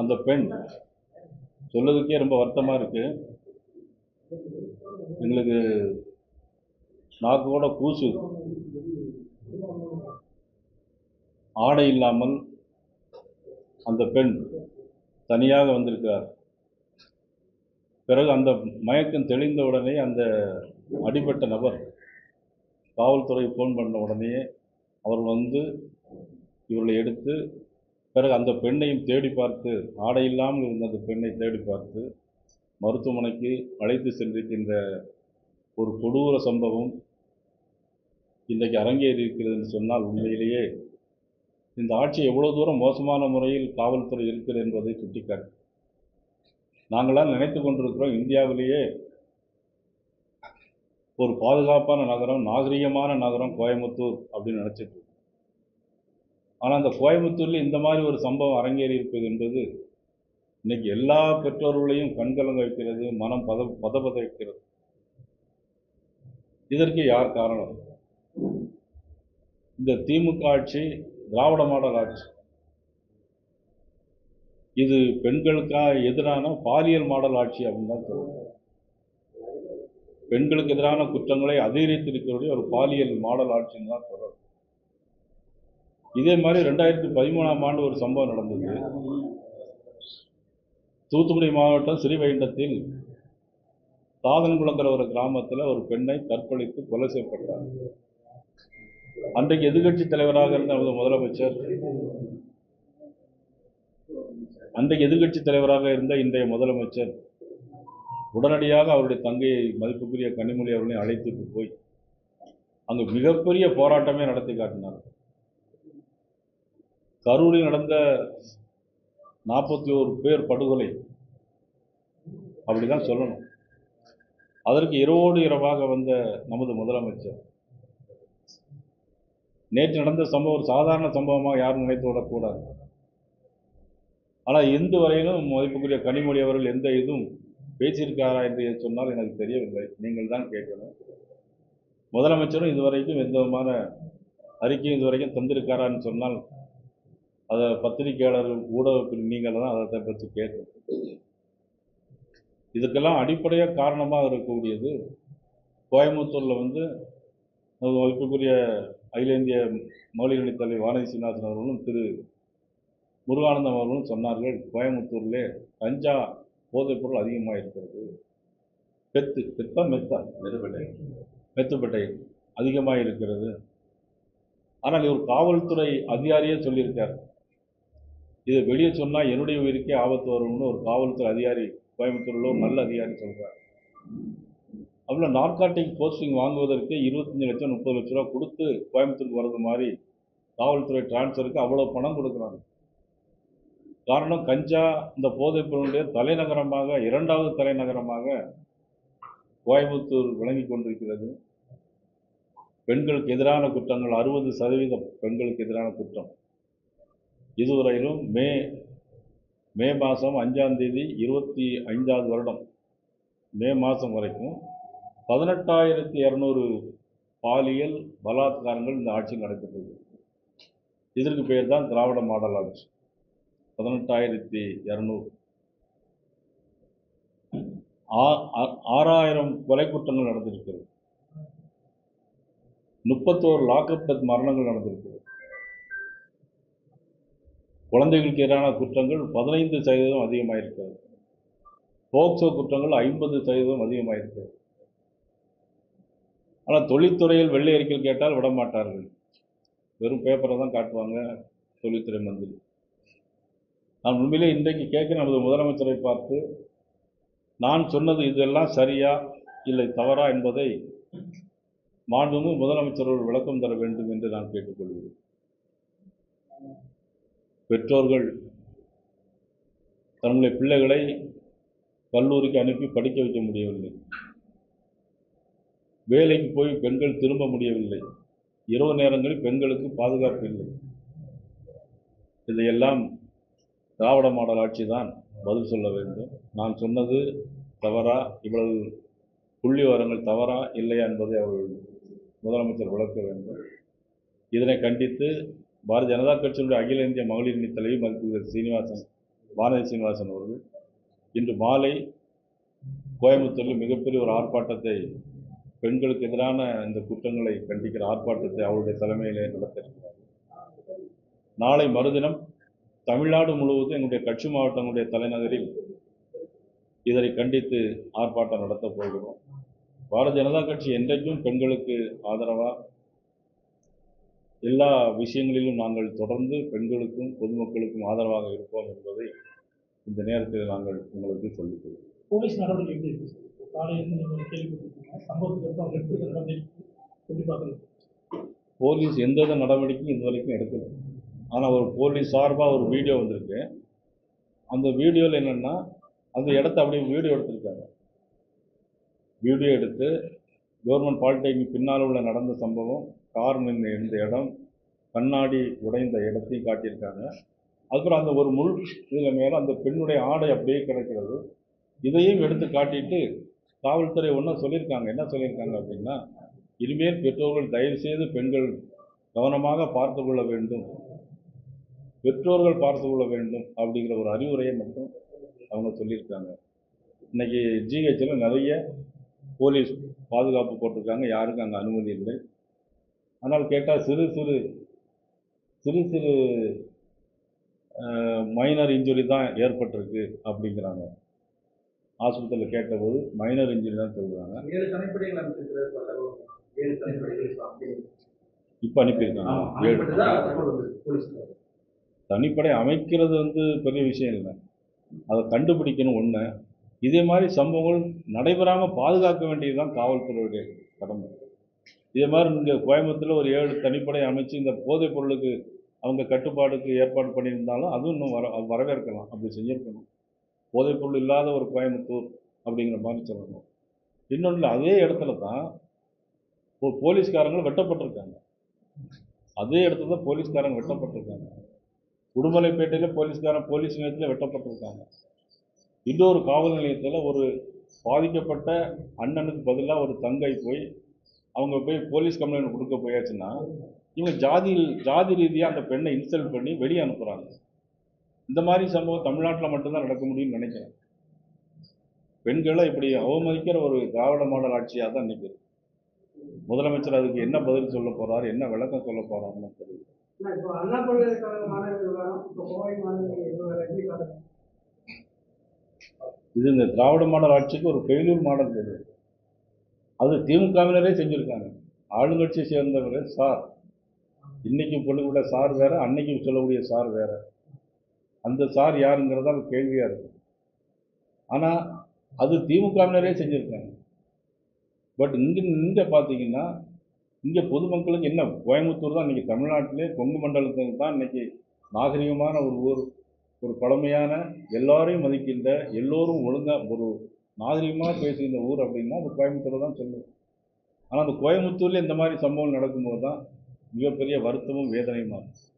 அந்த பெண் சொல்லதுக்கே ரொம்ப வருத்தமாக இருக்குது எங்களுக்கு நாக்கோட கூசு. ஆடை இல்லாமல் அந்த பெண் தனியாக வந்திருக்கிறார். பிறகு அந்த மயக்கம் தெளிந்த உடனே அந்த அடிபட்ட நபர் காவல்துறை ஃபோன் பண்ண உடனே அவர் வந்து இவர்களை எடுத்து பிறகு அந்த பெண்ணையும் தேடி பார்த்து ஆடை இல்லாமல் இருந்த அந்த பெண்ணை தேடி பார்த்து மருத்துவமனைக்கு அழைத்து சென்றிருக்கின்ற ஒரு கொடூர சம்பவம் இன்றைக்கு அரங்கேறி இருக்கிறதுன்னு சொன்னால் உண்மையிலேயே இந்த ஆட்சி எவ்வளோ தூரம் மோசமான முறையில் காவல்துறை இருக்கிறது என்பதை சுட்டிக்காட்டு நாங்களாம் நினைத்து கொண்டிருக்கிறோம் இந்தியாவிலேயே ஒரு பாதுகாப்பான நகரம் நாகரிகமான நகரம் கோயம்புத்தூர் அப்படின்னு நினைச்சிட்டு ஆனால் அந்த கோயம்புத்தூர்ல இந்த மாதிரி ஒரு சம்பவம் அரங்கேறி இருப்பது என்பது இன்னைக்கு எல்லா பெற்றோர்களையும் கண்கலங்க வைக்கிறது மனம் பத பதபத வைக்கிறது இதற்கு யார் காரணம்? இந்த திமுக ஆட்சி திராவிட மாடல் ஆட்சி. இது பெண்களுக்காக எதிரான பாலியல் மாடல் ஆட்சி அப்படின்னு தான் சொல்லுவாங்க பெண்களுக்கு எதிரான குற்றங்களை அதிகரித்திருக்கக்கூடிய ஒரு பாலியல் மாடல் ஆட்சின்னு தான் சொல்கிறோம் இதே மாதிரி ரெண்டாயிரத்தி பதிமூணாம் ஆண்டு ஒரு சம்பவம் நடந்தது. தூத்துக்குடி மாவட்டம் ஸ்ரீவைண்டத்தில் தாதன்குளங்கிற ஒரு கிராமத்தில் ஒரு பெண்ணை கற்பழித்து கொலை செய்யப்பட்டார். அன்றைக்கு எதிர்கட்சி தலைவராக இருந்த நமது முதலமைச்சர். அன்றைக்கு எதிர்கட்சி தலைவராக இருந்த இன்றைய முதலமைச்சர். உடனடியாக அவருடைய தங்கையை மதிப்புக்குரிய கனிமொழி அவர்களை அழைத்துட்டு போய் அங்கு மிகப்பெரிய போராட்டமே நடத்தி காட்டினார். கரூரில் நடந்த நாற்பத்தி ஓரு பேர் படுகொலை. அப்படிதான் சொல்லணும். அதற்கு இரவோடு இரவாக வந்த நமது முதலமைச்சர். நேற்று நடந்த சம்பவம் ஒரு சாதாரண சம்பவமாக யாரும் நினைத்து விடக்கூடாது ஆனால் இந்து வரையிலும் மதிப்புக்குரிய கனிமொழி அவர்கள் எந்த இதுவும் பேசியிருக்காரா என்று சொன்னால் எனக்கு தெரியவில்லை. நீங்கள் தான் கேட்கணும். முதலமைச்சரும் இதுவரைக்கும் எந்த விதமான அறிக்கையும் இதுவரைக்கும் தந்திருக்காரான்னு சொன்னால் அதை பத்திரிகையாளர் ஊடகத்தில் நீங்கள் தான் அதை பற்றி கேட்கணும் இதுக்கெல்லாம் அடிப்படையாக காரணமாக இருக்கக்கூடியது. கோயம்புத்தூரில் வந்து நமது மதிப்புக்குரிய அகில இந்திய மௌலிகணி தலைவர் வானதி சீனிவாசன் அவர்களும் திரு முருகானந்தம் அவர்களும் சொன்னார்கள் கோயம்புத்தூர்லே கஞ்சா போதைப் பொருள் அதிகமாக இருக்கிறது பெத்து பெத்தா மெத்தா? மெதுப்பட்டை. மெத்துப்பட்டை அதிகமாக இருக்கிறது ஆனால் இவர் காவல்துறை அதிகாரியே சொல்லியிருக்கார். இதை வெளியே சொன்னால் என்னுடைய உயிருக்கே ஆபத்து வரும்னு ஒரு காவல்துறை அதிகாரி கோயம்புத்தூரில் ஒரு நல்ல அதிகாரி சொல்கிறார் அவ்வளோ நார்காட்டிக் போஸ்டிங் வாங்குவதற்கு இருபத்தஞ்சி லட்சம் முப்பது லட்ச ரூபா கொடுத்து கோயம்புத்தூருக்கு வர்றது மாதிரி காவல்துறை டிரான்ஸ்ஃபருக்கு அவ்வளோ பணம் கொடுக்குறாங்க. காரணம் கஞ்சா இந்த போதைப்பொருளுடைய தலைநகரமாக இரண்டாவது தலைநகரமாக கோயம்புத்தூர் விளங்கி கொண்டிருக்கிறது. பெண்களுக்கு எதிரான குற்றங்கள் அறுபது சதவீதம் பெண்களுக்கு எதிரான குற்றம். இதுவரையிலும் மே மே மாதம் அஞ்சாம் தேதி இருபத்தி ஐந்தாவது வருடம் மே மாதம் வரைக்கும் பதினெட்டாயிரத்தி இரநூறு பாலியல் பலாத்காரங்கள் இந்த ஆட்சியில் நடைபெற்றது. இதற்கு பேர் தான் திராவிட மாடல் ஆட்சி. பதினெட்டாயிரத்தி இரநூறு. ஆறாயிரம் கொலை குற்றங்கள் நடந்திருக்கிறது. முப்பத்தோரு லாக்அப் டெத் மரணங்கள் நடந்திருக்கிறது. குழந்தைகளுக்கு எதிரான குற்றங்கள் பதினைந்து சதவீதம் அதிகமாயிருக்கிறது. போக்சோ குற்றங்கள் ஐம்பது சதவீதம் அதிகமாயிருக்கிறது. ஆனால் தொழில்துறையில் வெள்ளை அறிக்கையில் கேட்டால் விட மாட்டார்கள். வெறும் பேப்பரை தான் காட்டுவாங்க தொழில்துறை மந்திரி. நான் உண்மையிலே இன்றைக்கு கேட்க நமது முதலமைச்சரை பார்த்து நான் சொன்னது இதெல்லாம் சரியா இல்லை தவறா என்பதை மாண்புமிகு முதலமைச்சர் ஒரு விளக்கம் தர வேண்டும் என்று நான் கேட்டுக்கொள்கிறேன். பெற்றோர்கள் தங்களுடைய பிள்ளைகளை கல்லூரிக்கு அனுப்பி படிக்க வைக்க முடியவில்லை. வேலைக்கு போய் பெண்கள் திரும்ப முடியவில்லை. இரவு நேரங்களில் பெண்களுக்கு பாதுகாப்பு இல்லை. இதையெல்லாம் திராவிட மாடல் ஆட்சி தான் பதில் சொல்ல வேண்டும். நான் சொன்னது தவறா இவ்வளவு புள்ளி விவரங்கள் தவறா இல்லையா என்பதை அவர்கள் முதலமைச்சர் விளக்க வேண்டும். இதனை கண்டித்து பாரதிய ஜனதா கட்சியினுடைய அகில இந்திய மகளிர் அணி தலைவி மதிப்புகள் சீனிவாசன் வானதி சீனிவாசன் அவர்கள் இன்று மாலை கோயம்புத்தூரில் மிகப்பெரிய ஒரு ஆர்ப்பாட்டத்தை பெண்களுக்கு எதிரான இந்த குற்றங்களை கண்டிக்கிற ஆர்ப்பாட்டத்தை அவருடைய தலைமையிலே நடத்திருக்கிறார் நாளை மறுதினம் தமிழ்நாடு முழுவதும் எங்களுடைய கட்சி மாவட்டங்களுடைய தலைநகரில் இதனை கண்டித்து ஆர்ப்பாட்டம் நடத்தப் போகிறோம். பாரதிய ஜனதா கட்சி என்றைக்கும் பெண்களுக்கு ஆதரவாக எல்லா விஷயங்களிலும் நாங்கள் தொடர்ந்து பெண்களுக்கும் பொதுமக்களுக்கும் ஆதரவாக இருப்போம் என்பதை இந்த நேரத்தில் நாங்கள் உங்களுக்கு சொல்லிக் கொள்கிறோம் போலீஸ் நடவடிக்கை எப்படி இருக்கு சம்பவத்துக்கு போலீஸ் எந்தவித நடவடிக்கையும் இது வரைக்கும் எடுக்கல. ஆனால் ஒரு போலீஸ் சார்பாக ஒரு வீடியோ வந்திருக்கு. அந்த வீடியோவில் என்னென்னா அந்த இடத்த அப்படியே வீடியோ எடுத்திருக்காங்க. வீடியோ எடுத்து கவர்மெண்ட் பாலிடெக்னிக் பின்னால் உள்ள நடந்த சம்பவம் கார் நின்று இருந்த இடம் கண்ணாடி உடைந்த இடத்தையும் காட்டியிருக்காங்க. அதுக்கப்புறம் அந்த ஒரு முள் இதில் மேலே அந்த பெண்ணுடைய ஆடை அப்படியே கிடக்கிறது. இதையும் எடுத்து காட்டிட்டு காவல்துறை ஒன்றும் சொல்லியிருக்காங்க. என்ன சொல்லியிருக்காங்க அப்படின்னா இனிமேல் பெற்றோர்கள் தயவு செய்து பெண்கள் கவனமாக பார்த்து கொள்ள வேண்டும். பெற்றோர்கள் பார்த்து கொள்ள வேண்டும் அப்படிங்கிற ஒரு அறிவுரையை மட்டும் அவங்க சொல்லியிருக்காங்க. இன்னைக்கு ஜிஹெச்சில் நிறைய போலீஸ் பாதுகாப்பு போட்டிருக்காங்க. யாருக்கும் அங்கே அனுமதி இல்லை. ஆனால் கேட்டால் சிறு சிறு சிறு சிறு மைனர் இன்ஜுரி தான் ஏற்பட்டிருக்கு அப்படிங்கிறாங்க. ஆஸ்பத்திரியில் கேட்டபோது மைனர் இன்ஜுரி தான் சொல்கிறாங்க இப்ப அனுப்பியிருக்காங்க. தனிப்படை அமைக்கிறது வந்து பெரிய விஷயம் இல்லை. அதை கண்டுபிடிக்கணும் ஒன்று இதே மாதிரி சம்பவங்கள் நடைபெறாமல் பாதுகாக்க வேண்டியது தான் காவல்துறையுடைய கடமை. இதே மாதிரி இங்கே கோயம்புத்தூரில் ஒரு ஏழு தனிப்படை அமைச்சு இந்த போதைப் பொருளுக்கு அவங்க கட்டுப்பாடுக்கு ஏற்பாடு பண்ணியிருந்தாலும் அதுவும் இன்னும் வர வரவேற்கலாம். அப்படி செஞ்சிருக்கணும். போதைப் பொருள் இல்லாத ஒரு கோயம்புத்தூர் அப்படிங்கிற மாதிரி சொல்லணும். இன்னொன்று அதே இடத்துல தான் ஒரு போலீஸ்காரங்களும் வெட்டப்பட்டிருக்காங்க. அதே இடத்துல தான் போலீஸ்காரங்க வெட்டப்பட்டிருக்காங்க. உடுமலைப்பேட்டையில் போலீஸ்காரன் போலீஸ் நிலையத்தில் வெட்டப்பட்டிருக்காங்க. இன்னொரு காவல் நிலையத்தில் ஒரு பாதிக்கப்பட்ட அண்ணனுக்கு பதிலாக ஒரு தங்கை போய் அவங்க போய் போலீஸ் கம்ப்ளைண்ட் கொடுக்க போயாச்சுன்னா இவங்க ஜாதி ஜாதி ரீதியாக அந்த பெண்ணை இன்சல்ட் பண்ணி வெளியே அனுப்புகிறாங்க இந்த மாதிரி சம்பவம் தமிழ்நாட்டில் மட்டும்தான் நடக்க முடியும்னு நினைக்கிறேன். பெண்களை இப்படி அவமதிக்கிற ஒரு திராவிட மாடல் ஆட்சியாக தான் நிற்குது முதலமைச்சர் அதுக்கு என்ன பதில் சொல்ல போறாரு என்ன விளக்கம் சொல்ல எப்படி பார்க்குறீங்க இது இந்த திராவிட மாடல் ஆட்சிக்கு ஒரு ஃபெயிலியர் மாடல் இது அது திமுகவினரே செஞ்சுருக்காங்க. ஆளுங்கட்சியை சேர்ந்தவர் சார். இன்றைக்கி சொல்லக்கூடிய சார் வேறு அன்னைக்கு சொல்லக்கூடிய சார் வேறு. அந்த சார் யாருங்கிறது தான் கேள்வியாக இருக்கு. ஆனால் அது திமுகவினரே செஞ்சுருக்காங்க. பட் இங்கே இங்கே பார்த்தீங்கன்னா இங்கே பொதுமக்களுக்கு என்ன கோயம்புத்தூர் தான் இன்றைக்கி தமிழ்நாட்டிலே கொங்கு மண்டலத்தில் தான் இன்னைக்கு நாகரிகமான ஒரு ஊர் ஒரு பழமையான எல்லாரையும் மதிக்கின்ற எல்லோரும் ஒழுங்காக ஒரு நாகரிகமாக பேசுகின்ற ஊர் அப்படின்னா அது கோயம்புத்தூர் தான் சொல்லுவோம் ஆனால் அந்த கோயம்புத்தூரில் இந்த மாதிரி சம்பவம் நடக்கும்போது தான் மிகப்பெரிய வருத்தமும் வேதனையுமா இருக்கும்